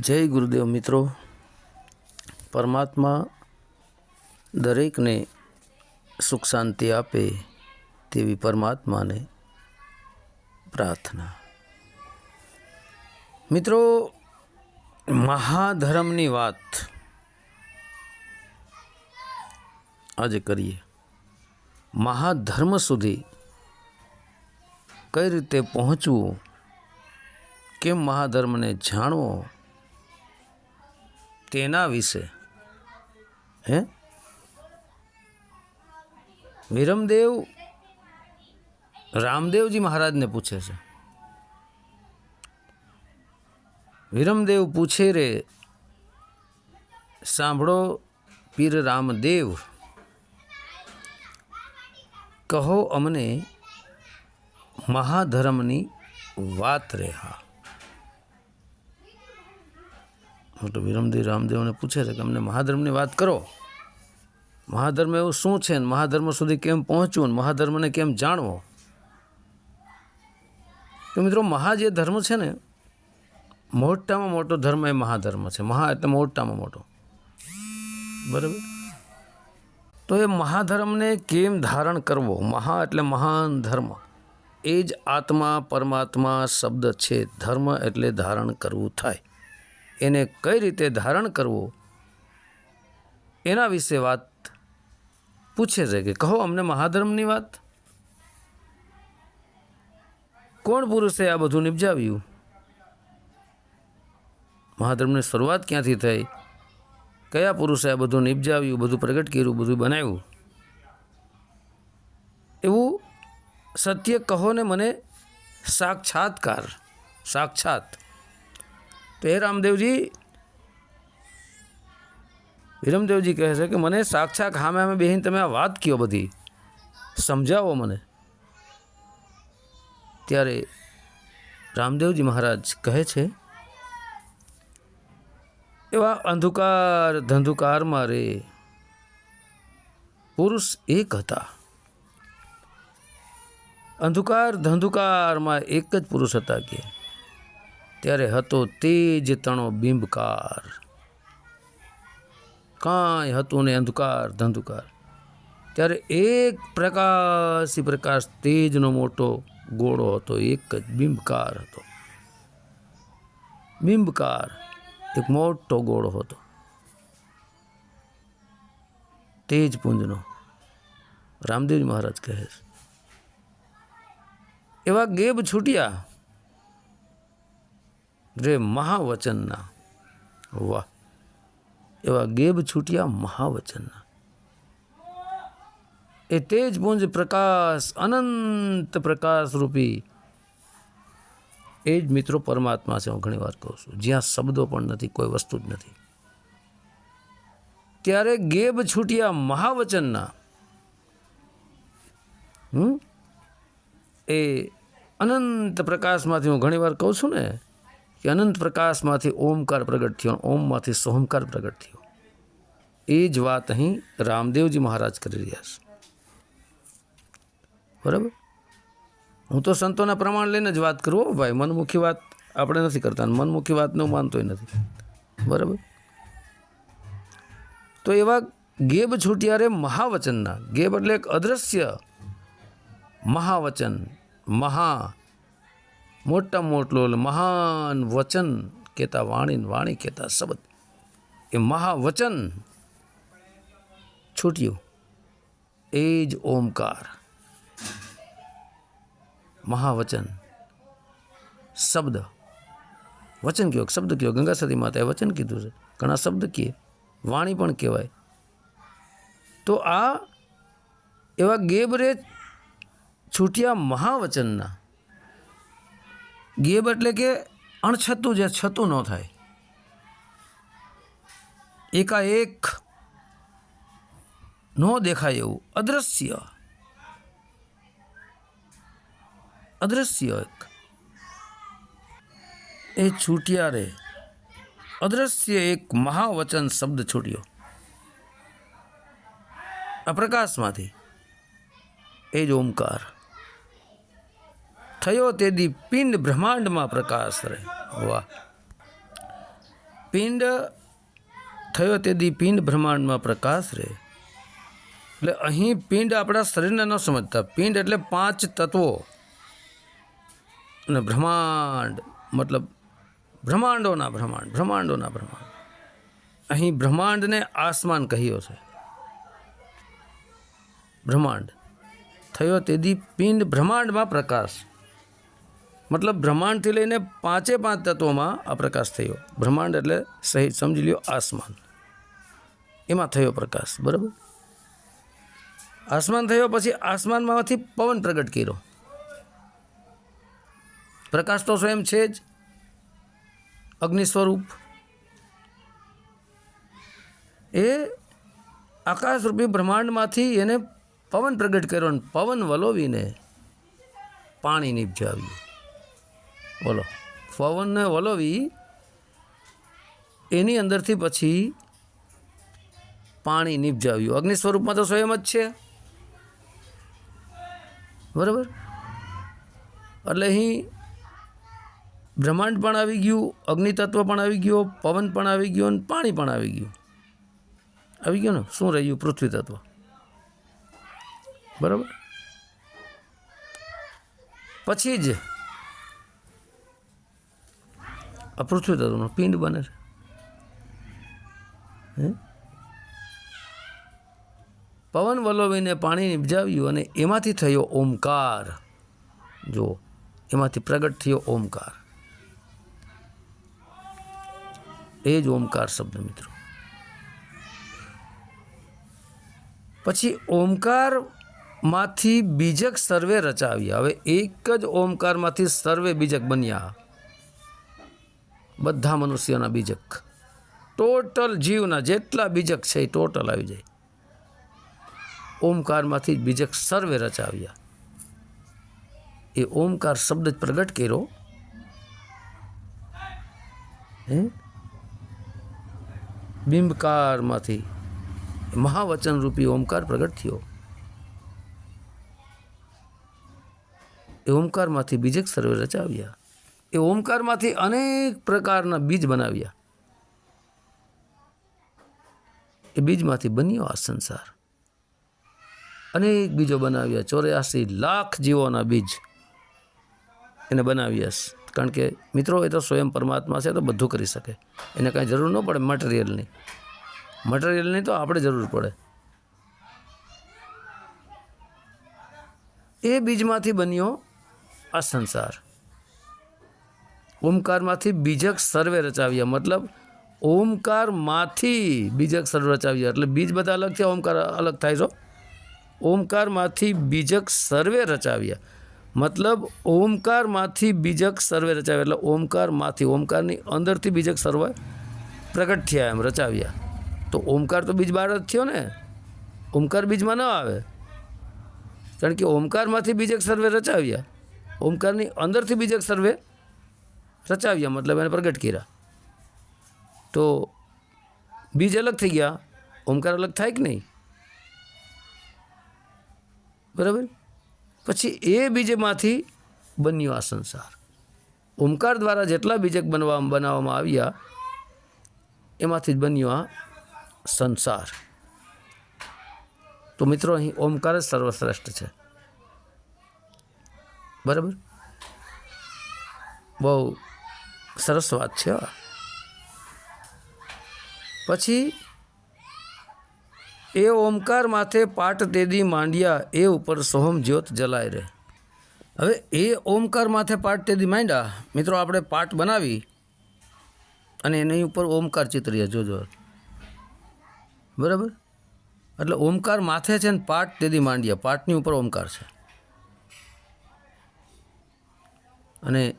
જય ગુરુદેવ મિત્રો. પરમાત્મા દરેકને સુખ શાંતિ આપે તેવી પરમાત્માને પ્રાર્થના. મિત્રો, મહાધર્મની વાત આજે કરીએ. મહાધર્મ સુધી કઈ રીતે પહોંચવું, કેમ મહાધર્મને જાણવો તેના વિશે? હે? વિરમદેવ, રામદેવજી મહારાજને પૂછે છે. વિરમદેવ પૂછે રે, સાંભળો પીર રામદેવ, કહો અમને મહાધર્મની વાત રહે હા. મોટો વિરમદેવ રામદેવને પૂછે છે કે અમને મહાધર્મની વાત કરો. મહાધર્મ એવું શું છે ને? મહાધર્મ સુધી કેમ પહોંચવું ને? મહાધર્મને કેમ જાણવો? તો મિત્રો, મહા જે ધર્મ છે ને, મોટામાં મોટો ધર્મ એ મહાધર્મ છે. મહા એટલે મોટામાં મોટો. બરાબર? તો એ મહાધર્મને કેમ ધારણ કરવો? મહા એટલે મહાન ધર્મ. એ જ આત્મા પરમાત્મા શબ્દ છે. ધર્મ એટલે ધારણ કરવું થાય. એને કઈ રીતે ધારણ કરવું? એના વિશે વાત પૂછે છે કે કહો અમને મહાધર્મની વાત. કોણ પુરુષે આ બધું નિપજાવ્યું? મહાધર્મની શરૂઆત ક્યાંથી થઈ? કયા પુરુષે આ બધું નિપજાવ્યું, બધું પ્રગટ કર્યું, બધું બનાવ્યું? એવું સત્ય કહો ને મને સાક્ષાત્કાર, સાક્ષાત. તો હે રામદેવજી, વિરમદેવજી કહે છે કે મને સાક્ષાત હામે અમે બેહીને તમે આ વાત કયો બધી. સમજાવો મને. ત્યારે રામદેવજી મહારાજ કહે છે, એવા અંધકાર ધંધુકારમાં રે, પુરુષ એક હતા. અંધકાર ધંધુકારમાં એક જ પુરુષ હતા કે ત્યારે હતો તેજ તણો બિંબકાર. કાંઈ હતું ને અંધકાર, ધંધુકાર. ત્યારે એક પ્રકાશી પ્રકાશ તેજનો મોટો ગોળો હતો, એક જ બિંબકાર હતો. બિંબકાર એક મોટો ગોળો હતો. તેજ પુંજનો. રામદેવજી મહારાજ કહે છે. એવા ગેબ છૂટ્યા. રે મહાવચનના. વાહ. એવા ગેબ છૂટ્યા મહાવચનના. એ તેજ પુંજ પ્રકાશ, અનંત પ્રકાશ રૂપી. એ જ મિત્રો પરમાત્મા છે હું ઘણી વાર કહું છું. જ્યાં શબ્દો પણ નથી, કોઈ વસ્તુ જ નથી. ત્યારે ગેબ છૂટ્યા મહાવચનના. હમ? એ અનંત પ્રકાશમાંથી હું ઘણી વાર કહું છું ને કે અનંત પ્રકાશમાંથી ઓમકાર પ્રગટ થયો ઓમમાંથી સોમકાર પ્રગટ થયો. એ જ વાત અહીં રામદેવજી મહારાજ કરી રહ્યા છે. બરાબર? હું તો સંતોના પ્રમાણ લઈને જ વાત કરું ભાઈ. મનમુખી વાત આપણે નથી કરતા મનમુખી વાતને હું માનતોય નથી. બરાબર? તો એવા ગેબ છૂટ્યારે મહાવચનના. ગેબ એટલે એક અદ્રશ્ય મહાવચન. મહા મોટા મોટલો મહાન વચન કહેતા વાણી વાણી કહેતા શબ્દ. એ મહાવચન છૂટ્યું. એ જ ઓમકાર. મહાવચન. શબ્દ. વચન કયો? શબ્દ કયો? ગંગા સતી માતાએ વચન કીધું છે. ઘણા શબ્દ કહે વાણી પણ કહેવાય. તો આ એવા ગેબરે છૂટ્યા મહાવચનના ગેબ એટલે કે અણછતું જે છતું ન થાય. એકાએક ન દેખાય એવું. અદ્રશ્ય. અદ્રશ્ય એક. એ છૂટ્યા રે. અદ્રશ્ય એક મહાવચન શબ્દ છૂટ્યો. આ પ્રકાશમાંથી. એ જ ઓમકાર. થયો તેદી પિંડ બ્રહ્માંડમાં પ્રકાશ રહે. વાહ. પિંડ થયો તેદી પિંડ બ્રહ્માંડમાં પ્રકાશ રહે. એટલે અહીં પિંડ આપણા શરીરને ન સમજતા. પિંડ એટલે પાંચ તત્વો. અને બ્રહ્માંડ, મતલબ બ્રહ્માંડોના બ્રહ્માંડ બ્રહ્માંડોના બ્રહ્માંડ. અહીં બ્રહ્માંડને આસમાન કહ્યો છે. બ્રહ્માંડ. થયો તેથી પિંડ બ્રહ્માંડમાં પ્રકાશ. મતલબ બ્રહ્માંડથી લઈને પાંચે પાંચ તત્વોમાં આ પ્રકાશ થયો. બ્રહ્માંડ એટલે સહિત સમજી લ્યો આસમાન. એમાં થયો પ્રકાશ, બરાબર? આસમાન થયો પછી આસમાનમાંથી પવન પ્રગટ કર્યો. પ્રકાશ તો સ્વયં છે જ. અગ્નિ સ્વરૂપ. એ આકાશરૂપી બ્રહ્માંડમાંથી એને પવન પ્રગટ કર્યો અને પવન વલોવીને પાણી નિપજાવ્યું. બોલો. પવનને વલોવી, એની અંદરથી પછી પાણી નિપજાવ્યું. અગ્નિ સ્વરૂપમાં તો સ્વયં જ છે. બરાબર? એટલે અહીં બ્રહ્માંડ પણ આવી ગયું અગ્નિ તત્વ પણ આવી ગયો, પવન પણ આવી ગયો અને પાણી પણ આવી ગયું. આવી ગયું ને? શું રહ્યું? પૃથ્વી તત્વ. બરાબર? પછી જ આ પૃથ્વી તત્વનો પિંડ બને છે. પવન વલોવીને પાણી નિપજાવ્યું અને એમાંથી થયો ઓમકાર. જો એમાંથી પ્રગટ થયો ઓમકાર. એ જ ઓમકાર શબ્દ મિત્રો. પછી ઓમકારમાંથી બીજક સર્વે રચાવ્યા. હવે એક જ ઓમકારમાંથી સર્વે બીજક બન્યા. બધા મનુષ્યોના બીજક. ટોટલ જીવના જેટલા બીજક છે એ ટોટલ આવી જાય. ઓમકારમાંથી જ બીજક સર્વે રચાવ્યા. એ ઓમકાર શબ્દ જ પ્રગટ કર્યો. હે? બિંબકારમાંથી મહાવચન રૂપી ઓમકાર પ્રગટ થયો. એ ઓમકારમાંથી બીજક સર્વે રચાવ્યા. એ ઓમકારમાંથી અનેક પ્રકારના બીજ બનાવ્યા. એ બીજમાંથી બન્યો આ સંસાર. અનેક બીજો બનાવ્યા. ચોર્યાસી લાખ જીવોના બીજ એને બનાવ્યા. કારણ કે મિત્રો, એ તો સ્વયં પરમાત્મા છે તો બધું કરી શકે. એને કાંઈ જરૂર ન પડે મટીરિયલની. મટીરિયલની તો આપણે જરૂર પડે. એ બીજમાંથી બન્યો આ સંસાર. ઓમકારમાંથી બીજક સર્વે રચાવ્યા. મતલબ, ઓમકારમાંથી બીજક સર્વે રચાવ્યા. એટલે બીજ બધા અલગ છે ઓમકાર અલગ થાય છો. ઓમકારમાંથી બીજક સર્વે રચાવ્યા. મતલબ, ઓમકારમાંથી બીજક સર્વે રચાવ્યા. એટલે ઓમકારમાંથી, ઓમકારની અંદરથી બીજક સર્વે પ્રગટ થયા એમ રચાવ્યા. તો ઓમકાર તો બીજ બહાર જ થયો ને. ઓમકાર બીજમાં ન આવે. કારણ કે ઓમકારમાંથી બીજક સર્વે રચાવ્યા. ઓમકારની અંદરથી બીજક સર્વે રચાવ્યા મતલબ એને પ્રગટ કર્યા. તો બીજ અલગ થઈ ગયા. ઓમકાર અલગ થાય કે નહીં? બરાબર? પછી એ બીજમાંથી બન્યો આ સંસાર. ઓમકાર દ્વારા જેટલા બીજક બનવા બનાવવામાં આવ્યા, એમાંથી જ બન્યો આ સંસાર. તો મિત્રો, અહીં ઓમકાર જ સર્વશ્રેષ્ઠ છે. બરાબર? બહુ સરસ વાત છે પછી એ ઓમકાર માથે પાટ તેદી માંડ્યા, એ ઉપર સોહમ જ્યોત જલાય રહે હવે એ ઓમકાર માથે પાટ તેદી માંડ્યા, મિત્રો, આપણે પાટ બનાવી અને એની ઉપર ઓમકાર ચિતરીએ જોજો. બરાબર? એટલે ઓમકાર માથે છે ને પાટ તેદી માંડ્યા, પાટની ઉપર ઓમકાર છે. અને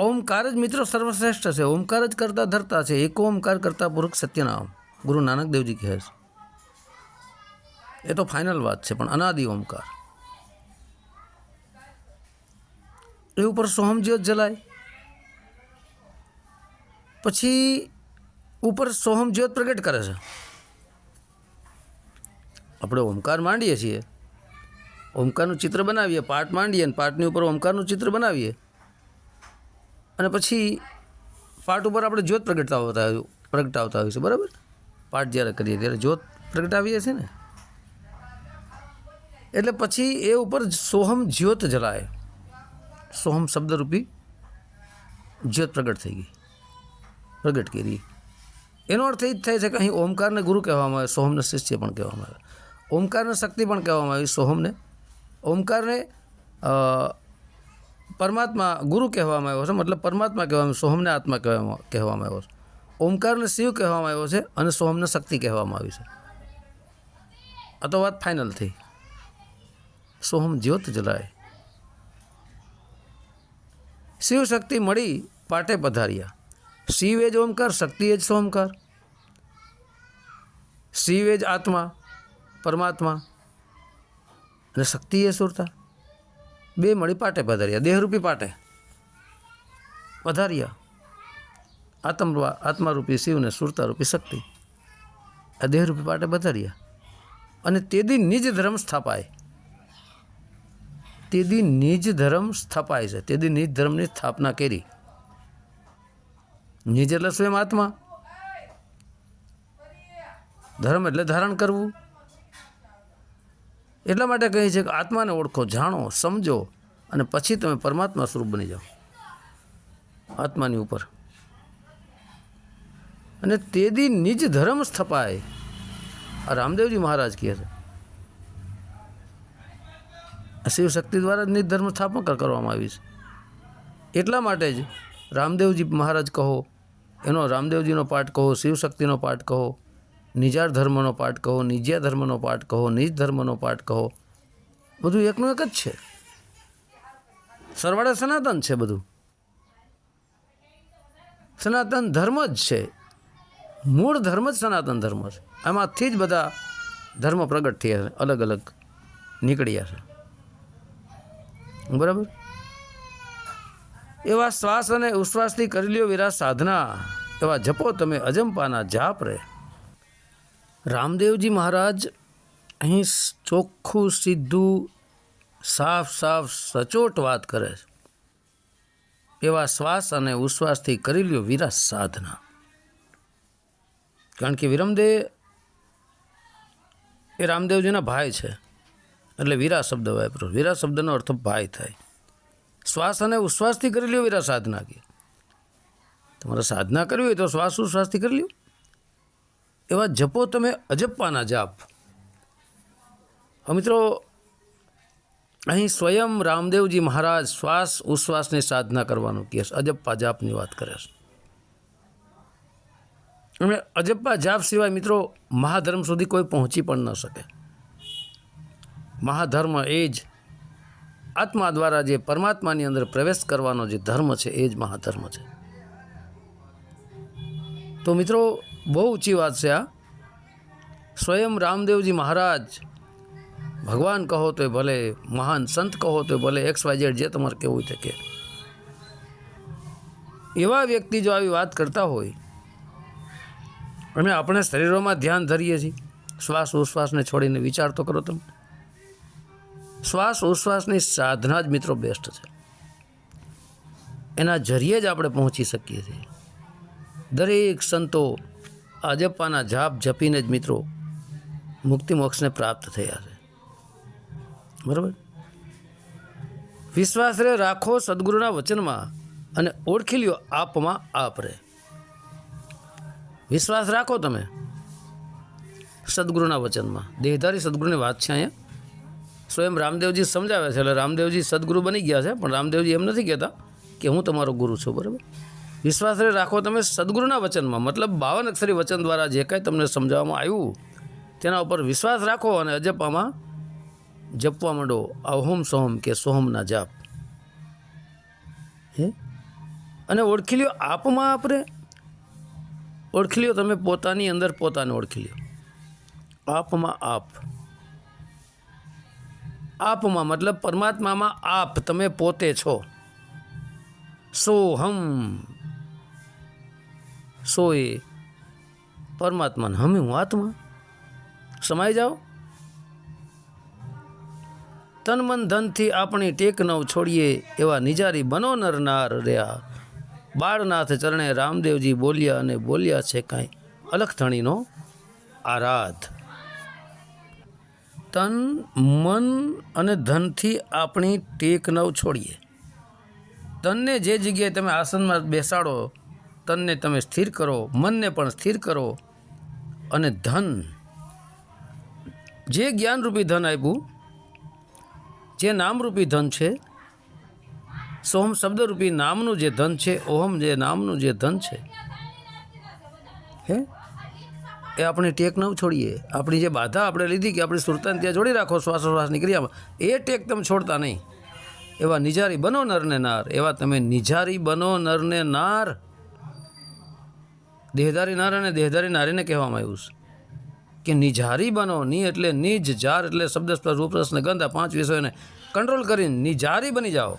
ઓમકાર જ મિત્રો સર્વશ્રેષ્ઠ છે. ઓમકાર જ કરતા ધરતા છે. એક ઓમકાર કરતા પુરુષ સત્યનામ. ગુરુ નાનક દેવજી કહે છે. એ તો ફાઇનલ વાત છે, પણ અનાદિ ઓમકાર. એ ઉપર સોહમ જ્યોત જલાય. પછી ઉપર સોહમ જ્યોત પ્રગટ કરે છે. આપણે ઓમકાર માંડીએ છીએ. ઓમકારનું ચિત્ર બનાવીએ પાટ માંડીએ અને પાઠની ઉપર ઓમકારનું ચિત્ર બનાવીએ. અને પછી પાઠ ઉપર આપણે જ્યોત પ્રગટાવતા પ્રગટાવતા હોય છે, બરાબર? પાઠ જ્યારે કરીએ ત્યારે જ્યોત પ્રગટાવીએ છીએ ને? એટલે પછી એ ઉપર સોહમ જ્યોત જલાય. સોહમ શબ્દરૂપી જ્યોત પ્રગટ થઈ ગઈ. પ્રગટ કરી. એનો અર્થ એ જ થાય છે કે અહીં ઓમકારને ગુરુ કહેવામાં આવે, સોહમને શિષ્ય પણ કહેવામાં આવે. ઓમકારને શક્તિ પણ કહેવામાં આવી, સોહમને. ઓમકારને પરમાત્મા ગુરુ કહેવામાં આવ્યો છે, મતલબ પરમાત્મા કહેવામાં સોહમને આત્મા કહેવામાં કહેવામાં આવ્યો છે. ઓમકારને શિવ કહેવામાં આવ્યો છે અને સોહમને શક્તિ કહેવામાં આવી છે. આ તો વાત ફાઇનલ થઈ. સોહમ જ્યોત જલાય. શિવ શક્તિ મળી પાટે પધાર્યા. શિવ જ ઓમકાર શક્તિ જ સોમકાર. શિવ જ આત્મા, પરમાત્મા અને શક્તિ એ સુરતા. બે મળી પાટે પધાર્યા. દેહરૂપી પાટે પધાર્યા. આત્મ આત્મારૂપી શિવને સુરતારૂપી શક્તિ. આ દેહરૂપી પાટે પધાર્યા. અને તેદી નિજ ધર્મ સ્થાપાય. તેદી નિજ ધર્મ સ્થાપાય છે. તેદી નિજ ધર્મની સ્થાપના કરી. નિજ એટલે સ્વયં આત્મા? ધર્મ એટલે ધારણ કરવું. એટલા માટે કહે છે કે આત્માને ઓળખો, જાણો, સમજો અને પછી તમે પરમાત્મા સ્વરૂપ બની જાઓ. આત્માની ઉપર. અને તેદી નિજ ધર્મ સ્થપાય. આ રામદેવજી મહારાજ કહે છે. શિવશક્તિ દ્વારા જ નિજ ધર્મ સ્થાપન કરવામાં આવી છે. એટલા માટે જ રામદેવજી મહારાજ કહો, એનો રામદેવજીનો પાઠ કહો, શિવશક્તિનો પાઠ કહો નિજાર ધર્મનો પાઠ કહો, નિજ્યા ધર્મનો પાઠ કહો, નિજ ધર્મનો પાઠ કહો, બધું એકનું એક જ છે. સરવાળે સનાતન છે બધું. સનાતન ધર્મ જ છે. મૂળ ધર્મ જ સનાતન ધર્મ છે. આમાંથી જ બધા ધર્મ પ્રગટ થયા છે, અલગ અલગ નીકળ્યા છે. બરાબર? એવા શ્વાસ અને ઉશ્વાસથી કરી લ્યો વિરા સાધના, એવા જપો તમે અજંપાના જાપ રે. રામદેવજી મહારાજ, અહીં ચોખ્ખું, સીધું, સાફ સાફ, સચોટ વાત કરે છે. એવા શ્વાસ અને ઉશ્વાસથી કરી લ્યો વિરાસ સાધના. કારણ કે વિરમદેવ એ રામદેવજીના ભાઈ છે. એટલે વીરા શબ્દ વાપરો. વીરા શબ્દનો અર્થ ભાઈ થાય. શ્વાસ અને ઉશ્વાસથી કરી લ્યો વીરા સાધના કે. તમારે સાધના કરવી હોય તો શ્વાસ ઉશ્વાસથી કરી લ્યો. એવા જપો તમે અજપ્પાના જાપ મિત્રો, અહીં સ્વયં રામદેવજી મહારાજ શ્વાસ ઉશ્વાસની સાધના કરવાનું કહે છે. અજપ્પા જાપની વાત કરે છે. એમણે અજપ્પા જાપ સિવાય મિત્રો મહાધર્મ સુધી કોઈ પહોંચી પણ ન શકે. મહાધર્મ એ જ આત્મા દ્વારા જે પરમાત્માની અંદર પ્રવેશ કરવાનો જે ધર્મ છે, એ જ મહાધર્મ છે. તો મિત્રો બહુ ઊંચી વાત છે આ સ્વયં રામદેવજી મહારાજ, ભગવાન કહો તો ભલે, મહાન સંત કહો તો ભલે, એક્સ વાય ઝેડ જે તમારે કેવું તે કે એવા વ્યક્તિ જો આવી વાત કરતા હોય, અને આપણે શરીરોમાં ધ્યાન ધરીએ છીએ, શ્વાસ ઉશ્વાસને છોડીને વિચાર તો કરો તમે. શ્વાસ ઉશ્વાસની સાધના જ મિત્રો બેસ્ટ છે. એના જરીએ જ આપણે પહોંચી શકીએ છીએ. દરેક સંતો આજપ્પાના જાપ જપીને જ મિત્રો મુક્તિ મોક્ષને પ્રાપ્ત થયા છે. બરાબર? વિશ્વાસ રે રાખો સદગુરુના વચનમાં અને ઓળખી લ્યો આપમાં આપ રે વિશ્વાસ રાખો તમે સદગુરુના વચનમાં. દેહધારી સદગુરુની વાત છે અહીંયા. સ્વયં રામદેવજી સમજાવે છે, એટલે રામદેવજી સદગુરુ બની ગયા છે, પણ રામદેવજી એમ નથી કહેતા કે હું તમારો ગુરુ છું, બરાબર? વિશ્વાસ રાખો તમે સદગુરુના વચનમાં. મતલબ બાવન અક્ષરી વચન દ્વારા જે કાંઈ તમને સમજાવવામાં આવ્યું, તેના ઉપર વિશ્વાસ રાખો અને અજપામાં જપવા માંડો. અહોમ સોહમ કે સોહમના જાપ. હે? અને ઓળખી લ્યો આપમાં આપણે ઓળખી લ્યો તમે પોતાની અંદર પોતાને ઓળખી લ્યો આપમાં આપ. આપમાં મતલબ પરમાત્મામાં આપ. તમે પોતે છો. સોહમ. સો એ પરમાત્માને હમે હું આત્મા. સમાઈ જાઓ. તન મન ધનથી આપણી ટેક નવ છોડીએ એવા નિજારી બનો નરનાર રહ્યા. બાળનાથ ચરણે રામદેવજી બોલ્યા અને બોલ્યા છે કાંઈ. અલખથણીનો આરાધ. તન મન અને ધનથી આપણી ટેક નવ છોડીએ. તનને જે જગ્યાએ તમે આસનમાં બેસાડો તનને તમે સ્થિર કરો, મનને પણ સ્થિર કરો અને ધન. જે જ્ઞાનરૂપી ધન આપ્યું, જે નામરૂપી ધન છે, સોહમ શબ્દરૂપી નામનું જે ધન છે, ઓહમ જે નામનું જે ધન છે, હે? એ આપણે ટેક ન છોડીએ. આપણી જે બાધા આપણે લીધી કે આપણી સુરતાને ત્યાં જોડી રાખો શ્વાસોશ્વાસની ક્રિયામાં એ ટેક તમે છોડતા નહીં. એવા નિજારી બનો નરને નાર. એવા તમે નિજારી બનો નરને નાર. દેહધારી નર અને દેહધારી નારીને કહેવામાં આવ્યું છે કે નિજારી બનો, ની એટલે નિજ જાર એટલે શબ્દ સ્પર્શ, રૂપ રસ ને ગંધ પાંચ વિષયોને કંટ્રોલ કરીને નિજારી બની જાઓ.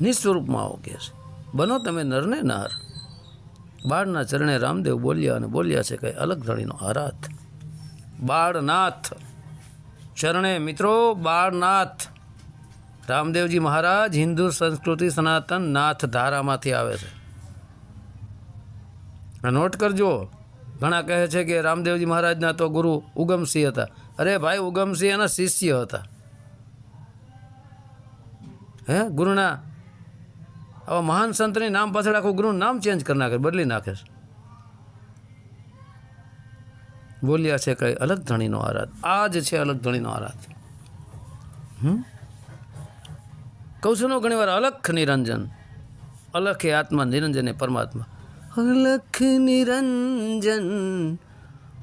નિસ્વરૂપમાં આવો કે છે. બનો તમે નરને નાર. બાળના ચરણે રામદેવ બોલ્યા અને બોલ્યા છે કંઈ અલગ ધણીનો આરાધ. બાળનાથ. ચરણે મિત્રો, બાળનાથ. રામદેવજી મહારાજ હિન્દુ સંસ્કૃતિ સનાતન નાથ ધારામાંથી આવે છે. નોટ કરજો, ઘણા કહે છે કે રામદેવજી મહારાજના તો ગુરુ ઉગમસિંહ હતા. અરે ભાઈ, ઉગમસિંહ એના શિષ્ય હતા. હે, ગુરુના, આવા મહાન સંતની નામ પાછળ આખું ગુરુનું નામ ચેન્જ કરી નાખે બદલી નાખે છે. બોલ્યા છે કઈ અલગ ધણીનો આરાધ. આ જ છે અલગ ધણીનો આરાધ. હમ? કહું છું ને ઘણી વાર અલખ નિરંજન. અલખ એ આત્મા નિરંજન એ પરમાત્મા. અલખ નિરંજન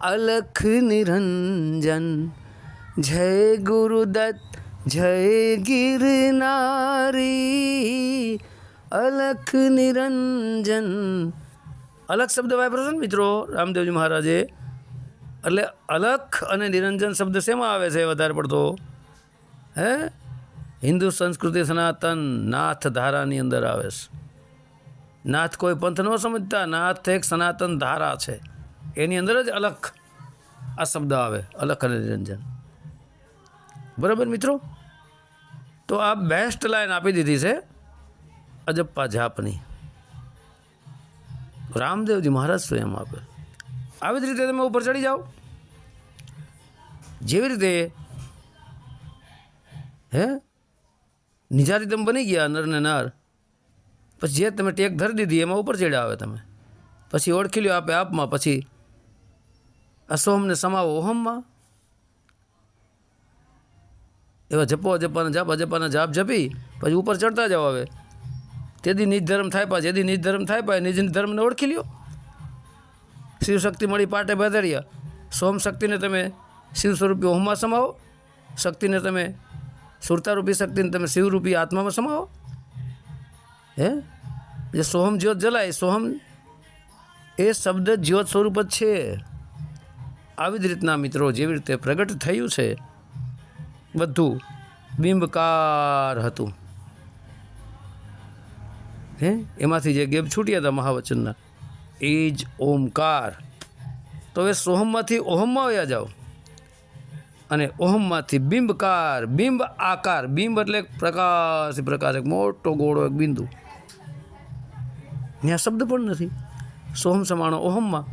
અલખ નિરંજન. જય ગુરુદત્ત જય ગિરનારી અલખ નિરંજન. અલખ શબ્દ વાપરો છો ને મિત્રો રામદેવજી મહારાજે? એટલે અલખ અને નિરંજન શબ્દ શેમાં આવે છે વધારે પડતો? હે? હિન્દુ સંસ્કૃતિ સનાતન નાથ ધારાની અંદર આવે છે. નાથ કોઈ પંથ ન સમજતા, નાથ એક સનાતન ધારા છે. એની અંદર જ અલખ આ શબ્દ આવે, અલખ અને નિરંજન. બરાબર મિત્રો? તો આ બેસ્ટ લાઈન આપી દીધી છે, અજપ્પા જાપની રામદેવજી મહારાજ સ્વયં આપે. આવી જ રીતે તમે ઉપર ચડી જાઓ. જેવી રીતે, હે? નિજારી તમે બની ગયા, નર ને નર. પછી જે તમે ટેક ધરી દીધી, એમાં ઉપર ચડ્યા આવે તમે. પછી ઓળખી લ્યો આપે આપમાં, પછી અસોમને સમાવો ઓહમમાં. એવા જપો જપાના, જાપા જપાના જાપ જપી, પછી ઉપર ચડતા જાઓ હવે. તેથી નિજ ધર્મ થાય પા જેથી નિજ ધર્મ થાય પા નિજ ધર્મને ઓળખી લ્યો શિવ શક્તિ મળી પાટે બાધરિયા સોમ શક્તિને તમે શિવ સ્વરૂપી ઓહમાં સમાવો. શક્તિને તમે સુરતારૂપી શક્તિને તમે શિવરૂપી આત્મામાં સમાવો? હે? જે સોહમ જ્યોત જલાય, સોહમ એ શબ્દ જ્યોત સ્વરૂપ જ છે. આવી જ રીતના મિત્રો જેવી રીતે પ્રગટ થયું છે, બધું બિંબકાર હતું. હે? એમાંથી જે ગેપ છૂટ્યા હતા મહાવચનના, એ જ ઓમકાર. તો હવે સોહમમાંથી ઓહમમાં આવ્યા જાઓ. અને ઓહમમાંથી બિંબકાર, બિંબ આકાર, બિંબ એટલે પ્રકાશ પ્રકાશ, એક મોટો ગોળો, એક બિંદુ. ત્યાં શબ્દ પણ નથી. સોહમ સમાણો ઓહમમાં.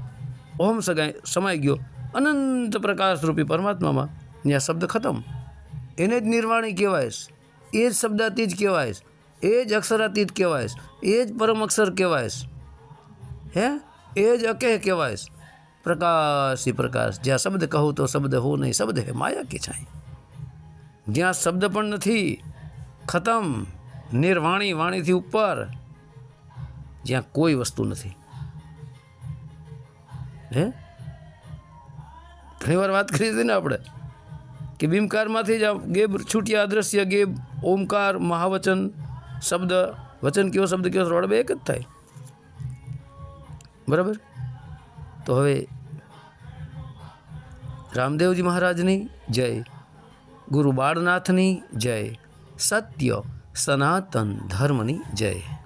ઓહમ સગાઈ સમાઈ ગયો. અનંત પ્રકાશરૂપી પરમાત્મામાં. ત્યાં શબ્દ ખતમ. એને જ નિર્વાણી કહેવાય એ જ શબ્દાતીત કહેવાય છે એ જ અક્ષરાતીત કહેવાય એ જ પરમ અક્ષર કહેવાય છે હે? એ જ અકેહ કહેવાય છે પ્રકાશ ही પ્રકાશ. જ્યાં શબ્દ કહું તો શબ્દ હો નહીં. શબ્દ હે માયા કે છાંય? જ્યાં શબ્દ પણ નથી, ખતમ, નિર્વાણી વાણીથી ઉપર, જ્યાં કોઈ વસ્તુ નથી. હે? ઘણી વાર વાત કરી હતી ને આપણે, કે ભીમકારમાંથી જ ગેબ છૂટ્યા, અદ્રશ્ય ગેબ, ઓમકાર, મહાવચન, શબ્દ, વચન કયો શબ્દ કયો રોડ બે એક જ થાય. બરાબર? તો હવે રામદેવજી મહારાજની જય ગુરુ બાળનાથની જય સત્ય સનાતન ધર્મની જય.